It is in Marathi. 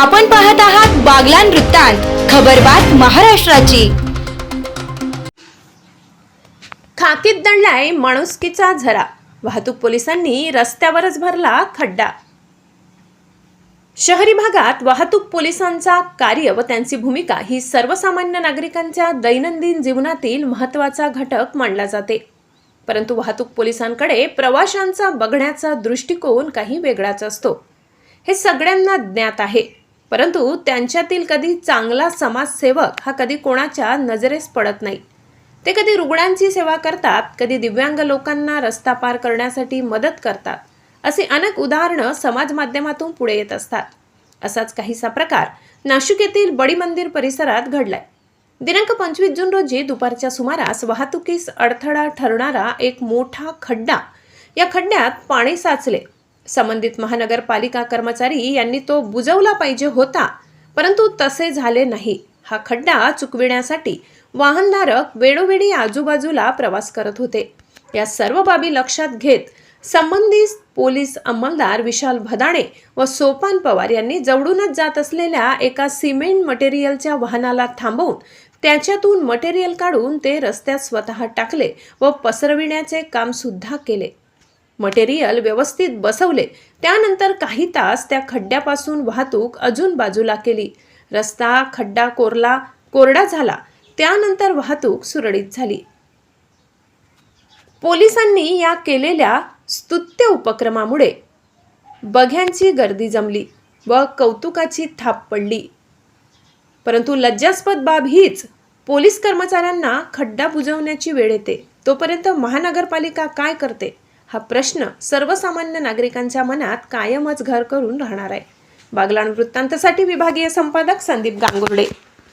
आपण पाहत आहात बागलान वृत्तांत खबरबात महाराष्ट्राची. खाकीत दणलाय माणुसकीचा झरा. वाहतूक पोलिसांनी रस्त्यावरच भरला खड्डा. शहरी भागात वाहतूक पोलिसांचा कार्य व त्यांची भूमिका ही सर्वसामान्य नागरिकांच्या दैनंदिन जीवनातील महत्त्वाचा घटक मानला जाते. परंतु वाहतूक पोलिसांकडे प्रवाशांचा बघण्याचा दृष्टिकोन काही वेगळाच असतो. हे सगळ्यांना ज्ञात आहे. परंतु त्यांच्यातील कधी चांगला समाजसेवक हा कधी कोणाच्या नजरेस पडत नाही. ते कधी रुग्णांची सेवा करतात कधी दिव्यांग लोकांना रस्ता पार करण्यासाठी मदत करतात असे अनेक उदाहरणं समाज माध्यमातून पुढे येत असतात. असाच काहीसा प्रकार नाशिक येथील बडी मंदिर परिसरात घडलाय. दिनांक पंचवीस जून रोजी दुपारच्या सुमारास वाहतुकीस अडथळा ठरणारा एक मोठा खड्डा. या खड्ड्यात पाणी साचले. संबंधित महानगरपालिका कर्मचारी यांनी तो बुजवला पाहिजे होता परंतु तसे झाले नाही. हा खड्डा चुकविण्यासाठी वाहनधारक वेळोवेळी आजूबाजूला प्रवास करत होते. या सर्व बाबी लक्षात घेत संबंधित पोलीस अंमलदार विशाल भदाणे व सोपान पवार यांनी जवळूनच जात असलेल्या एका सिमेंट मटेरियलच्या वाहनाला थांबवून त्याच्यातून मटेरियल काढून ते रस्त्यात स्वतः टाकले व पसरविण्याचे काम सुद्धा केले. मटेरियल व्यवस्थित बसवले. त्यानंतर काही तास त्या खड्ड्यापासून वाहतूक अजून बाजूला केली. रस्ता खड्डा कोरला कोरडा झाला. त्यानंतर वाहतूक सुरळीत झाली. पोलिसांनी या केलेल्या स्तुत्य उपक्रमामुळे बघ्यांची गर्दी जमली व कौतुकाची थाप पडली. परंतु लज्जास्पद बाब हीच पोलीस कर्मचाऱ्यांना खड्डा बुजवण्याची वेळ येते. तोपर्यंत महानगरपालिका काय करते? हा प्रश्न सर्वसामान्य नागरिकांच्या मनात कायमच घर करून राहणार आहे. बागलाण वृत्तांतसाठी विभागीय संपादक संदीप गांगुर्डे.